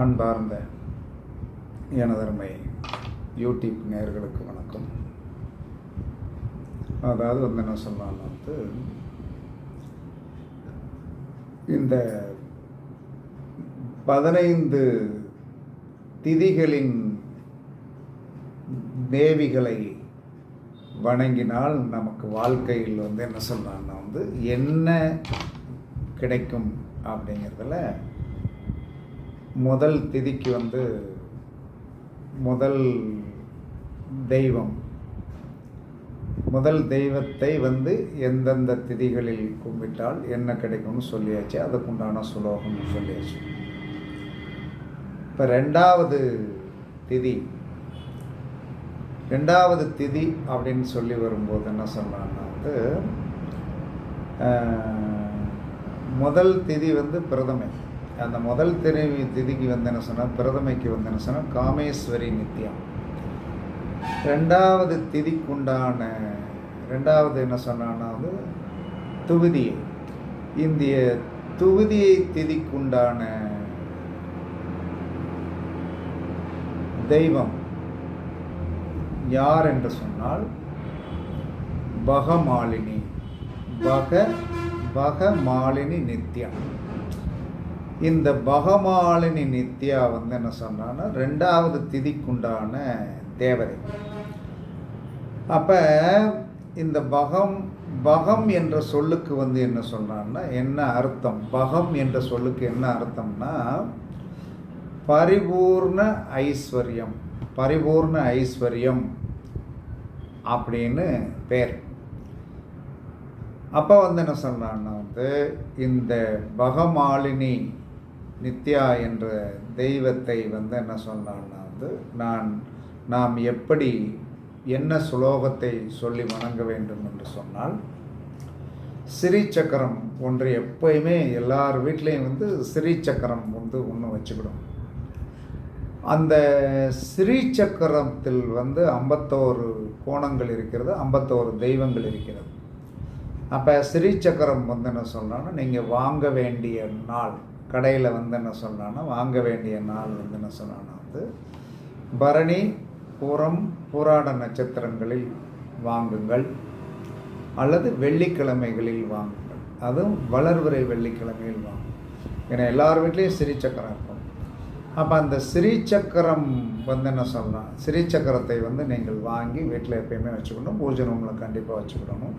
அன்பார்ந்த எனதருமை யூடியூப் நேர்களுக்கு வணக்கம். அதாவது வந்து என்ன சொல்லலாம் வந்து இந்த பதினைந்து திதிகளின் தேவிகளை வணங்கினால் நமக்கு வாழ்க்கையில் வந்து என்ன சொல்கிறான்னா வந்து என்ன கிடைக்கும் அப்படிங்கிறதுல முதல் திதிக்கு வந்து முதல் தெய்வம். முதல் தெய்வத்தை வந்து எந்தெந்த திதிகளில் கும்பிட்டால் என்ன கிடைக்கும்னு சொல்லியாச்சு. அதுக்குண்டான சுலோகம்னு சொல்லியாச்சு. இப்போ ரெண்டாவது திதி. ரெண்டாவது திதி அப்படின்னு சொல்லி வரும்போது என்ன சொன்னான்னா வந்து முதல் திதி வந்து பிரதமை. அந்த முதல் திதி திதிக்கு வந்து என்ன சொன்னால் பிரதமைக்கு வந்து என்ன சொன்னால் காமேஸ்வரி நித்தியம் ரெண்டாவது திதிக்குண்டான ரெண்டாவது என்ன சொன்னான்னா வந்து துவிதியை. இந்திய துவிதியை திதிக்குண்டான தெய்வம் யார் என்று சொன்னால் பகமாலினி. பக பகமாலினி நித்யா. இந்த பகமாலினி நித்யா வந்து என்ன சொன்னான்னா ரெண்டாவது திதிக்குண்டான தேவதை. அப்போ இந்த பகம் பகம் என்ற சொல்லுக்கு வந்து என்ன சொன்னான்னா என்ன அர்த்தம்? பகம் என்ற சொல்லுக்கு என்ன அர்த்தம்னா பரிபூர்ண ஐஸ்வர்யம் பரிபூர்ண ஐஸ்வர்யம் அப்படின்னு பேர். அப்போ வந்து என்ன சொன்னான்னா வந்து இந்த பகமாலினி நித்யா என்ற தெய்வத்தை வந்து என்ன சொன்னான்னா வந்து நான் நாம் எப்படி என்ன சுலோகத்தை சொல்லி வணங்க வேண்டும் என்று சொன்னால் சிறி சக்கரம் ஒன்று எப்பயுமே எல்லார் வீட்லேயும் வந்து சிறி சக்கரம் வந்து ஒன்று வச்சுக்கிடும். அந்த சிறி சக்கரத்தில் வந்து ஐம்பத்தோரு கோணங்கள் இருக்கிறது ஐம்பத்தோரு தெய்வங்கள் இருக்கிறது. அப்போ சிறி சக்கரம் வந்து என்ன சொன்னால் நீங்கள் வாங்க வேண்டிய நாள் கடையில் வந்து என்ன சொல்கிறான்னா வாங்க வேண்டிய நாள் வந்து என்ன சொல்கிறான்னா வந்து பரணி பூரம் பூராட நட்சத்திரங்களில் வாங்குங்கள் அல்லது வெள்ளிக்கிழமைகளில் வாங்குங்கள். அதுவும் வளர்வரை வெள்ளிக்கிழமையில் வாங்குங்கள். ஏன்னா எல்லார் வீட்லேயும் சிறிச்சக்கரம் இருக்கும். அப்போ அந்த சிறிச்சக்கரம் வந்து என்ன சொல்லலாம் சிறிச்சக்கரத்தை வந்து நீங்கள் வாங்கி வீட்டில் எப்பயுமே வச்சுக்கணும். பூஜை ரூமில் கண்டிப்பாக வச்சுக்கிடணும்.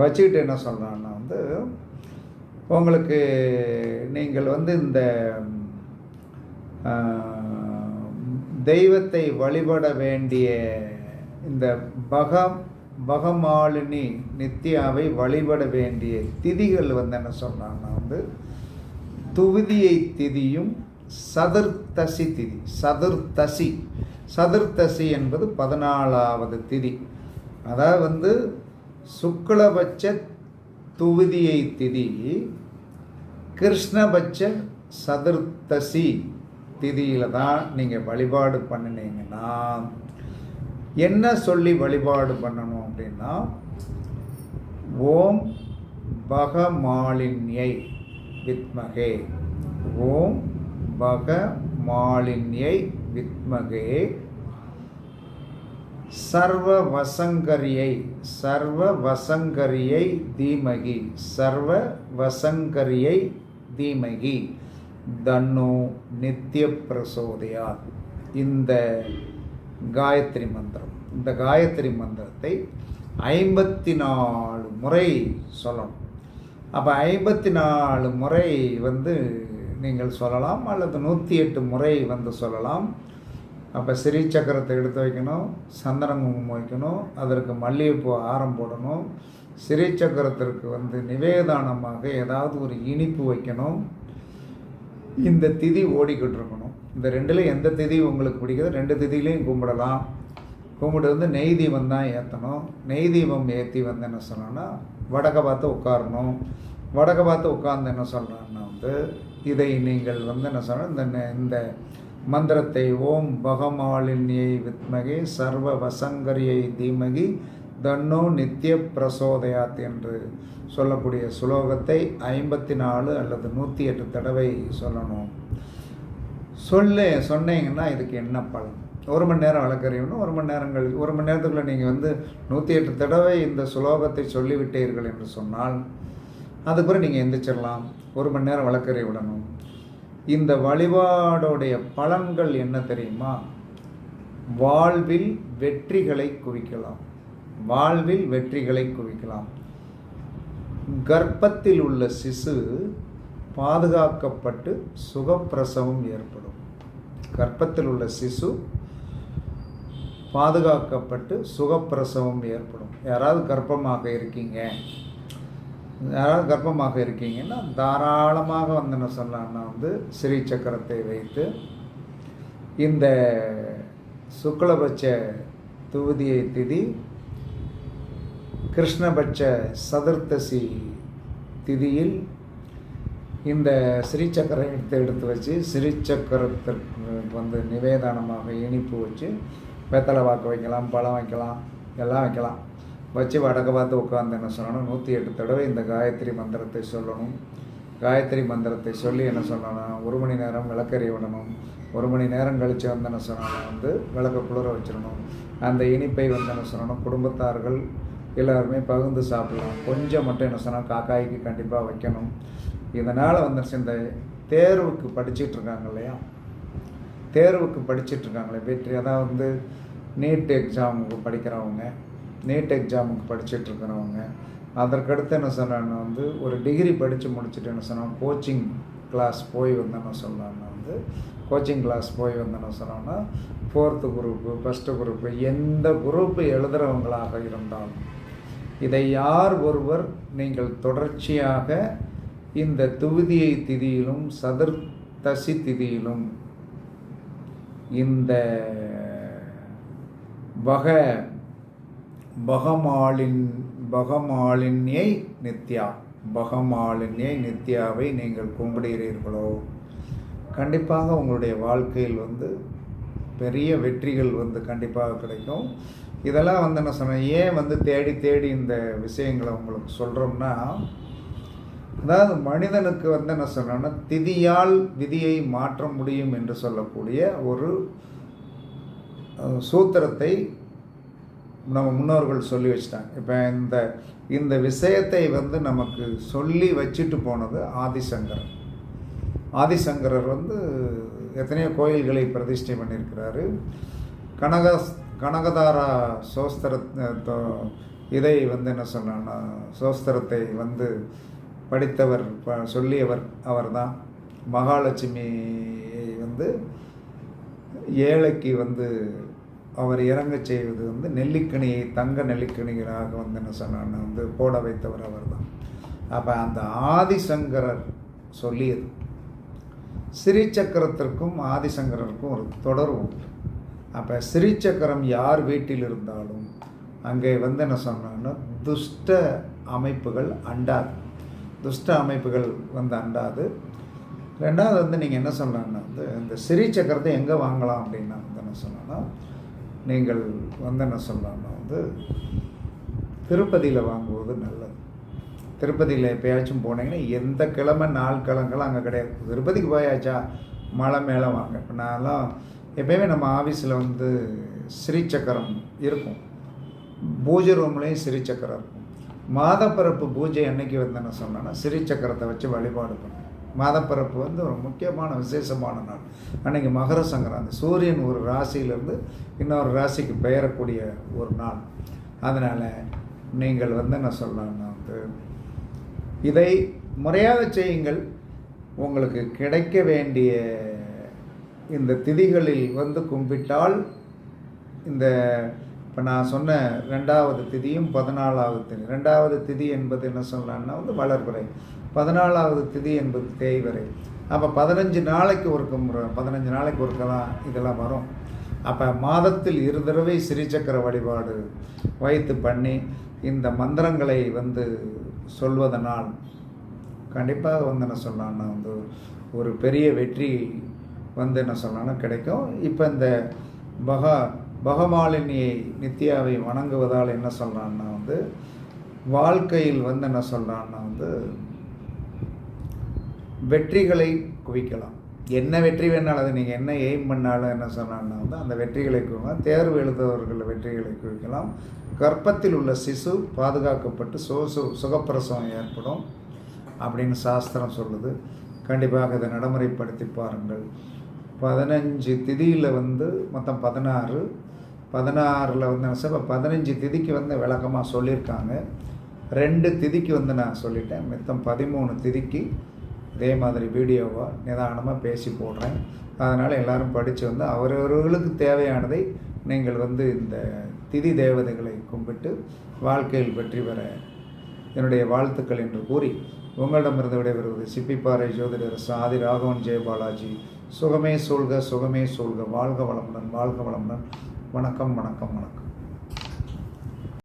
வச்சுக்கிட்டு என்ன சொல்கிறான்னா வந்து உங்களுக்கு நீங்கள் வந்து இந்த தெய்வத்தை வழிபட வேண்டிய இந்த பகம் பகமாலினி நித்யாவை வழிபட வேண்டிய திதிகள் வந்து என்ன சொன்னாங்கன்னா வந்து துவிதியை திதியும் சதுர்த்தசி திதி சதுர்த்தசி. சதுர்த்தசி என்பது பதினாலாவது திதி. அதாவது வந்து சுக்லபட்ச துவிதியை திதி கிருஷ்ணபட்ச சதுர்த்தசி திதியில் தான் நீங்கள் வழிபாடு பண்ணினீங்கன்னா என்ன சொல்லி வழிபாடு பண்ணணும் அப்படின்னா ஓம் பகமாலின்யை வித்மகே ஓம் பகமாலின்யை வித்மகே சர்வ வசங்கரியை சர்வ வசங்கரியை தீமகி சர்வ வசங்கரியை தீமகி. தன்னு நித்திய பிரசோதயாத் இந்த காயத்ரி மந்திரம் இந்த காயத்ரி மந்திரத்தை ஐம்பத்தி நாலு முறை சொல்லணும். அப்போ ஐம்பத்தி நாலு முறை வந்து நீங்கள் சொல்லலாம் அல்லது நூற்றி எட்டு முறை வந்து சொல்லலாம். அப்போ ஸ்ரீ சக்கரத்தை எடுத்து வைக்கணும் சந்தன குங்குமம் வைக்கணும் அதற்கு மல்லிகைப்பூ ஆரம் போடணும். ஸ்ரீ சக்கரத்திற்கு வந்து நிவேதானமாக ஏதாவது ஒரு இனிப்பு வைக்கணும். இந்த திதி ஓடிக்கிட்டு இருக்கணும் இந்த ரெண்டில் எந்த திதி உங்களுக்கு பிடிக்குதோ ரெண்டு திதிலையும் கும்பிடலாம். கும்பிட்டு வந்து நெய் தீபம் தான் ஏற்றணும் நெய் தீபம் ஏற்றி வந்து என்ன சொல்லணும்னா வடக்க பார்த்து உட்காரணும். வடக்க பார்த்து உட்கார்ந்து என்ன சொல்கிறாங்கன்னா வந்து இதை நீங்கள் வந்து என்ன சொல்லணும் இந்த நெ- இந்த மந்திரத்தை ஓம் பகமாலினியை வித்மகே சர்வ வசங்கரியை தீமகி தன்னோ நித்திய பிரசோதயாத் என்று சொல்லக்கூடிய சுலோகத்தை ஐம்பத்தி நாலு அல்லது நூற்றி எட்டு தடவை சொல்லணும். சொல்ல சொன்னீங்கன்னா இதுக்கு என்ன பலன்? ஒரு மணி நேரம் வழக்கறியணும் ஒரு மணி நேரங்கள் ஒரு மணி நேரத்துக்குள்ளே நீங்கள் வந்து நூற்றி எட்டு தடவை இந்த சுலோகத்தை சொல்லிவிட்டீர்கள் என்று சொன்னால் அதுக்கப்புறம் நீங்கள் எந்திரிச்சிடலாம். ஒரு மணி நேரம் வழக்கறிய விடணும் இந்த வழிபாடோடைய பலன்கள் என்ன தெரியுமா? வாழ்வில் வெற்றிகளை குவிக்கலாம். வாழ்வில் வெற்றிகளை குவிக்கலாம். கர்ப்பத்தில் உள்ள சிசு பாதுகாக்கப்பட்டு சுகப்பிரசவம் ஏற்படும். கர்ப்பத்தில் உள்ள சிசு பாதுகாக்கப்பட்டு சுகப்பிரசவம் ஏற்படும். யாராவது கர்ப்பமாக இருக்கீங்க? யாராவது கர்ப்பமாக இருக்கீங்கன்னா தாராளமாக வந்து என்ன சொல்லலாம்னா வந்து ஸ்ரீ சக்கரத்தை வைத்து இந்த சுக்லபட்ச துவதியை திதி கிருஷ்ணபட்ச சதுர்த்தசி திதியில் இந்த ஸ்ரீசக்கரத்தை எடுத்து வச்சு ஸ்ரீசக்கரத்திற்கு வந்து நிவேதானமாக இனிப்பு வச்சு வெத்தலை வாக்கு வைக்கலாம் பழம் வைக்கலாம் எல்லாம் வைக்கலாம். வச்சு வடக்க பார்த்து உட்காந்து என்ன சொல்லணும்? நூற்றி எட்டு தடவை இந்த காயத்ரி மந்திரத்தை சொல்லணும். காயத்ரி மந்திரத்தை சொல்லி என்ன சொல்லணும்? ஒரு மணி நேரம் விளக்கறி விடணும். ஒரு மணி நேரம் கழித்து வந்து என்ன சொல்லணும்? வந்து விளக்க குளிர வச்சிடணும். அந்த இனிப்பை வந்து என்ன சொல்லணும்? குடும்பத்தார்கள் எல்லாருமே பகிர்ந்து சாப்பிடலாம். கொஞ்சம் மட்டும் என்ன சொன்னால் காக்காய்க்கு கண்டிப்பாக வைக்கணும். இதனால் வந்து இந்த தேர்வுக்கு படிச்சிட்டு இருக்காங்க இல்லையா? தேர்வுக்கு படிச்சிட்டு இருக்காங்களே வெற்றி. அதாவது வந்து நீட் எக்ஸாமுக்கு படிக்கிறவங்க. நீட் எக்ஸாமுக்கு படிச்சுட்டு இருக்கிறவங்க அதற்கடுத்து என்ன சொன்னான்னா வந்து ஒரு டிகிரி படித்து முடிச்சுட்டு என்ன சொன்னால் கோச்சிங் கிளாஸ் போய் வந்தேன்னு என்ன வந்து கோச்சிங் கிளாஸ் போய் வந்தேன்னு என்ன சொன்னோன்னா ஃபோர்த்து குரூப்பு ஃபஸ்ட்டு குரூப்பு எந்த குரூப்பு எழுதுகிறவங்களாக இருந்தாலும் இதை யார் ஒருவர் நீங்கள் தொடர்ச்சியாக இந்த துவிதியை திதியிலும் சதுர்த்தசி திதியிலும் இந்த வகை பகமாலின் பகமாலின்யை நித்யா பகமாலின்யை நித்யாவை நீங்கள் கும்பிடுகிறீர்களோ? கண்டிப்பாக உங்களுடைய வாழ்க்கையில் வந்து பெரிய வெற்றிகள் வந்து கண்டிப்பாக கிடைக்கும். இதெல்லாம் வந்து என்ன சொன்னேன் ஏன் வந்து தேடி தேடி இந்த விஷயங்களை உங்களுக்கு சொல்கிறோம்னா அதாவது மனிதனுக்கு வந்து என்ன சொன்னோன்னா திதியால் விதியை மாற்ற முடியும் என்று சொல்லக்கூடிய ஒரு சூத்திரத்தை நம்ம முன்னோர்கள் சொல்லி வச்சிட்டாங்க. இப்போ இந்த இந்த விஷயத்தை வந்து நமக்கு சொல்லி வச்சுட்டு போனது ஆதிசங்கரன் ஆதிசங்கரர் வந்து எத்தனையோ கோயில்களை பிரதிஷ்டை பண்ணியிருக்கிறாரு. கனக கனகதாரா சோஸ்திர இதை வந்து என்ன சொன்னா சோஸ்திரத்தை வந்து படித்தவர் சொல்லியவர் அவர் தான் மகாலட்சுமியை வந்து ஏழைக்கு வந்து அவர் இறங்க செய்வது வந்து நெல்லிக்கணியை தங்க நெல்லிக்கணிகளாக வந்து என்ன சொன்னான்னு வந்து போட வைத்தவர் அவர் தான் அப்போ அந்த ஆதிசங்கரர் சொல்லியது ஸ்ரீசக்கரத்திற்கும் ஆதிசங்கரருக்கும் ஒரு தொடர்பு உண்டு. அப்போ ஸ்ரீசக்கரம் யார் வீட்டில் இருந்தாலும் அங்கே வந்து என்ன சொன்னான்னா துஷ்ட அமைப்புகள் அண்டாது. துஷ்ட அமைப்புகள் வந்து அண்டாது. ரெண்டாவது வந்து நீங்கள் என்ன சொன்னாங்கன்னா வந்து இந்த சிறிச்சக்கரத்தை எங்கே வாங்கலாம் அப்படின்னா வந்து என்ன சொன்னோன்னா நீங்கள் வந்து என்ன சொல்லலாம்னா வந்து திருப்பதியில் வாங்குவது நல்லது. திருப்பதியில் எப்போயாச்சும் போனீங்கன்னா எந்த கிழமை நாள் கிழங்கெல்லாம் அங்கே கிடையாது. திருப்பதிக்கு போயாச்சா மலை மேலே வாங்க. இப்போ நான்லாம் எப்போயுமே நம்ம ஆஃபீஸில் வந்து ஸ்ரீசக்கரம் இருக்கும். பூஜை ரூம்லேயும் ஸ்ரீசக்கரம் இருக்கும். மாதப்பிறப்பு பூஜை அன்னைக்கு வந்து என்ன சொன்னேன்னா ஸ்ரீசக்கரத்தை வச்சு வழிபாடு பண்ணும் மாதப்பிறப்பு வந்து ஒரு முக்கியமான விசேஷமான நாள். அன்றைக்கி மகர சங்கராந்தி. சூரியன் ஒரு ராசியிலேருந்து இன்னொரு ராசிக்கு பெயரக்கூடிய ஒரு நாள். அதனால் நீங்கள் வந்து என்ன சொல்லலாம்னா வந்து இதை முறையாக செய்யுங்கள். உங்களுக்கு கிடைக்க வேண்டிய இந்த திதிகளில் வந்து கும்பிட்டால் இந்த இப்போ நான் சொன்ன ரெண்டாவது திதியும் பதினாலாவது திதி. ரெண்டாவது திதி என்பது என்ன சொல்லலாம்னா வந்து வளர்புறை. பதினாலாவது திதி என்பது தேய்வரை அப்போ பதினஞ்சு நாளைக்கு ஒரு பதினஞ்சு நாளைக்கு ஒருக்க தான் இதெல்லாம் வரும். அப்போ மாதத்தில் இரு தடவை சிறிச்சக்கர வழிபாடு வைத்து பண்ணி இந்த மந்திரங்களை வந்து சொல்வதனால் கண்டிப்பாக வந்து என்ன சொல்லலாம்னா வந்து ஒரு பெரிய வெற்றி வந்து என்ன சொல்லலாம்னா கிடைக்கும். இப்போ இந்த பகா பகமாலினியை நித்யாவை வணங்குவதால் என்ன சொல்கிறான்னா வந்து வாழ்க்கையில் வந்து என்ன சொல்கிறான்னா வந்து வெற்றிகளை குவிக்கலாம். என்ன வெற்றி வேணாலும் அது நீங்கள் என்ன எய்ம் பண்ணாலும் என்ன சொன்னாலும் வந்து அந்த வெற்றிகளை குவிக்கலாம். தேர்வு எழுதுபவர்கள் வெற்றிகளை குவிக்கலாம். கர்ப்பத்தில் உள்ள சிசு பாதுகாக்கப்பட்டு சோசு சுகப்பிரசவம் ஏற்படும் அப்படின்னு சாஸ்திரம் சொல்லுது. கண்டிப்பாக இதை நடைமுறைப்படுத்தி பாருங்கள். பதினஞ்சு திதியில் வந்து மொத்தம் பதினாறு. பதினாறில் வந்து என்ன இப்போ பதினஞ்சு திதிக்கு வந்து விளக்கமாக சொல்லியிருக்காங்க. ரெண்டு திதிக்கு வந்து நான் சொல்லிட்டேன். மொத்தம் பதிமூணு திதிக்கு இதே மாதிரி வீடியோவாக நிதானமாக பேசி போடுறேன். அதனால் எல்லோரும் படித்து வந்து அவரவர்களுக்கு தேவையானதை நீங்கள் வந்து இந்த திதி தேவதைகளை கும்பிட்டு வாழ்க்கையில் வெற்றி பெற என்னுடைய வாழ்த்துக்கள் என்று கூறி உங்களிடமிருந்து விடைபெறுவது சிப்பிப்பாறை ஜோதிடர் சாதி ராகவன் ஜெயபாலாஜி சுகமே சூழ்க சுகமே சூழ்க. வாழ்க வளமுடன் வாழ்க வளமுடன். வணக்கம் வணக்கம் வணக்கம்.